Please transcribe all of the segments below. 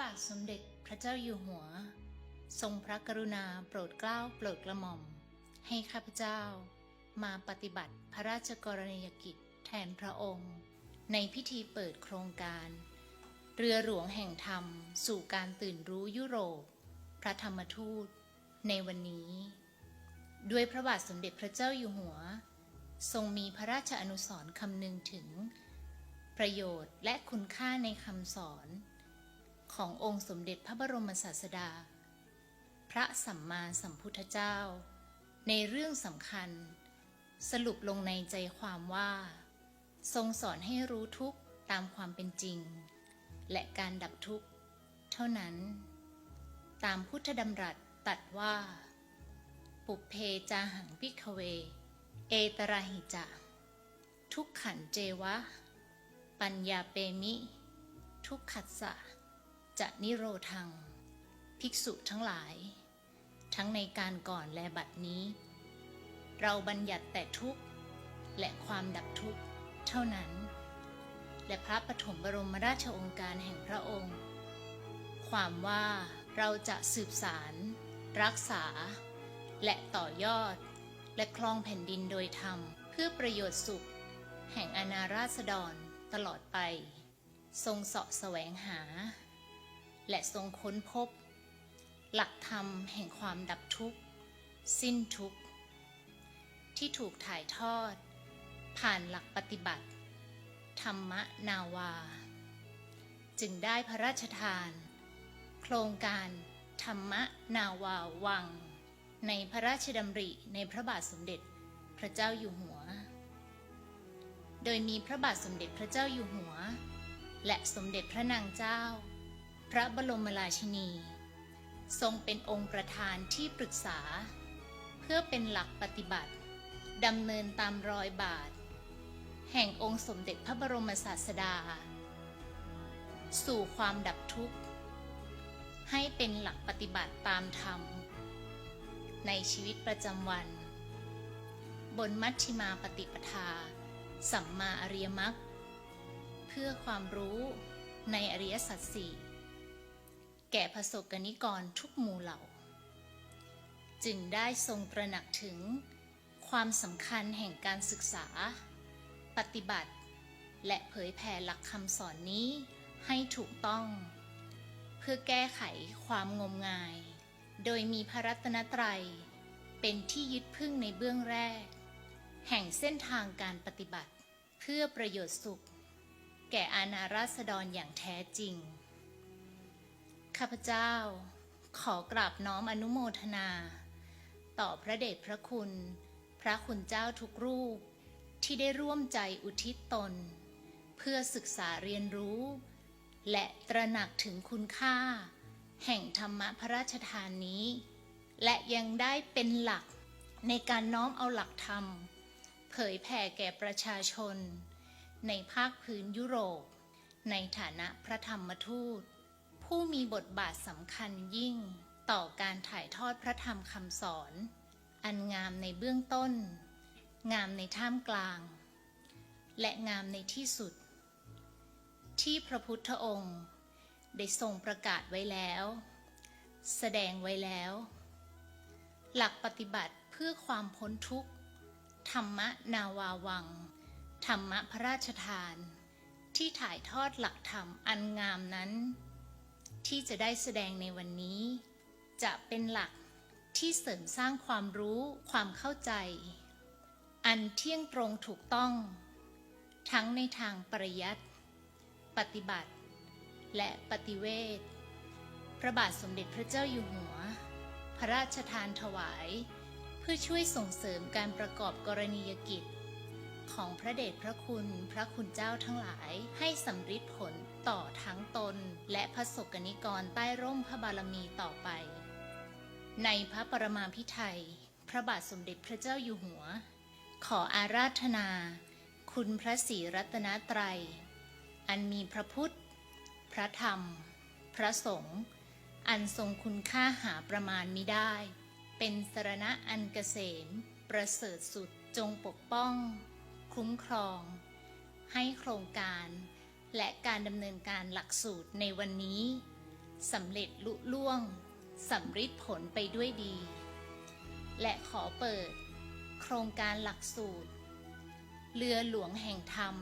บาทสมเด็จพระเจ้าอยู่หัว ทรงพระกรุณาโปรดเกล้าโปรดกระหม่อม ให้ข้าพเจ้า มาปฏิบัติพระราชกรณียกิจแทนพระองค์ ในพิธีเปิดโครงการ เรือหลวงแห่งธรรมสู่การตื่นรู้ยุโรป พระธรรมทูต ในวันนี้ ด้วยพระบาทสมเด็จพระเจ้าอยู่หัว ทรงมีพระราชอนุสรณ์คำนึงถึง ประโยชน์และคุณค่าในคำสอน ขององค์สมเด็จพระบรมศาสดา พระสัมมาสัมพุทธเจ้า ในเรื่องสำคัญ สรุปลงในใจความว่า ทรงสอนให้รู้ทุกข์ตามความเป็นจริง และการดับทุกข์ เท่านั้น ตามพุทธดำรัสตัดว่า ปุเพจาหังพิกเว เอตราหิจะ ทุกขันเจวะ ปัญญาเปมิ ทุกขัสสะ จะนิโรธัง ภิกษุทั้งหลาย ทั้งในการก่อนและบัดนี้ เราบัญญัติแต่ทุกข์ และความดับทุกข์เท่านั้น และพระปฐมบรมราชองค์การแห่งพระองค์ ความว่าเราจะสืบสารรักษา และต่อยอด และคลองแผ่นดินโดยธรรม เพื่อประโยชน์สุข แห่งอาณาราษฎรตลอดไป ทรงเสาะแสวงหา และทรงค้นพบ หลักธรรมแห่งความดับทุกข์ สิ้นทุกข์ ที่ถูกถ่ายทอด ผ่านหลักปฏิบัติ ธรรมนาวา จึงได้พระราชทาน โครงการธรรมนาวาวัง ในพระราชดำริในพระบาทสมเด็จพระเจ้าอยู่หัว โดยมีพระบาทสมเด็จพระเจ้าอยู่หัว และสมเด็จพระนางเจ้า พระบรมราชินี ทรงเป็นองค์ประธานที่ปรึกษา เพื่อเป็นหลักปฏิบัติดำเนินตามรอยบาท แห่งองค์สมเด็จพระบรมศาสดา สู่ความดับทุกข์ ให้เป็นหลักปฏิบัติตามธรรม ในชีวิตประจำวัน บนมัชฌิมาปฏิปทา สัมมาอริยมรรคเพื่อความรู้ในอริยสัจสี่ แก่ประสบกนิกรทุกหมู่เหล่า จึงได้ทรงตระหนักถึงความสำคัญแห่งการศึกษา ปฏิบัติ และเผยแผ่หลักคำสอนนี้ให้ถูกต้อง เพื่อแก้ไขความงมงาย โดยมีพระรัตนตรัย เป็นที่ยึดพึ่งในเบื้องแรก แห่งเส้นทางการปฏิบัติ เพื่อประโยชน์สุข แก่อาณาราษฎรอย่างแท้จริง ข้าพเจ้า ขอกราบน้อมอนุโมทนา ต่อพระเดชพระคุณ พระคุณเจ้าทุกรูป ที่ได้ร่วมใจอุทิศตน เพื่อศึกษาเรียนรู้ และตระหนักถึงคุณค่า แห่งธรรมะพระราชทานนี้ และยังได้เป็นหลักในการน้อมเอาหลักธรรม เผยแผ่แก่ประชาชน ในภาคพื้นยุโรป ในฐานะพระธรรมทูต ผู้มีบทบาทสำคัญยิ่งต่อการถ่ายทอดพระธรรมคำสอน อันงามในเบื้องต้น งามในท่ามกลาง และงามในที่สุด ที่พระพุทธองค์ ได้ทรงประกาศไว้แล้ว แสดงไว้แล้ว หลักปฏิบัติเพื่อความพ้นทุกข์ ธรรมนาวาวัง ธรรมะพระราชทาน ที่ถ่ายทอดหลักธรรมอันงามนั้น ที่จะได้แสดงในวันนี้ จะเป็นหลักที่เสริมสร้างความรู้ความเข้าใจ อันเที่ยงตรงถูกต้อง ทั้งในทางปริยัติปฏิบัติ และปฏิเวทพระบาทสมเด็จพระเจ้าอยู่หัว พระราชทานถวาย เพื่อช่วยส่งเสริมการประกอบกรณียกิจ ของพระเดชพระคุณพระคุณเจ้าทั้งหลาย ให้สำฤทธิ์ผลต่อทั้งตน และพระสกนิกรใต้ร่มพระบารมีต่อไป ในพระปรมาภิไธยพระบาทสมเด็จพระเจ้าอยู่หัว ขออาราธนา คุณพระศรีรัตนตรัย อันมีพระพุทธ พระธรรม พระสงฆ์อันทรงคุณค่าหาประมาณมิได้ เป็นสรณะอันเกษม ประเสริฐสุดจงปกป้อง คุ้มครอง ให้โครงการและการดำเนินการหลักสูตรในวันนี้สำเร็จลุล่วงสำฤทธิ์ผลไปด้วยดี และขอเปิด โครงการหลักสูตร เรือหลวงแห่งธรรม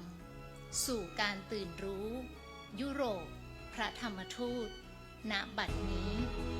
สู่การตื่นรู้ ยุโรป พระธรรมทูต ณ บัดนี้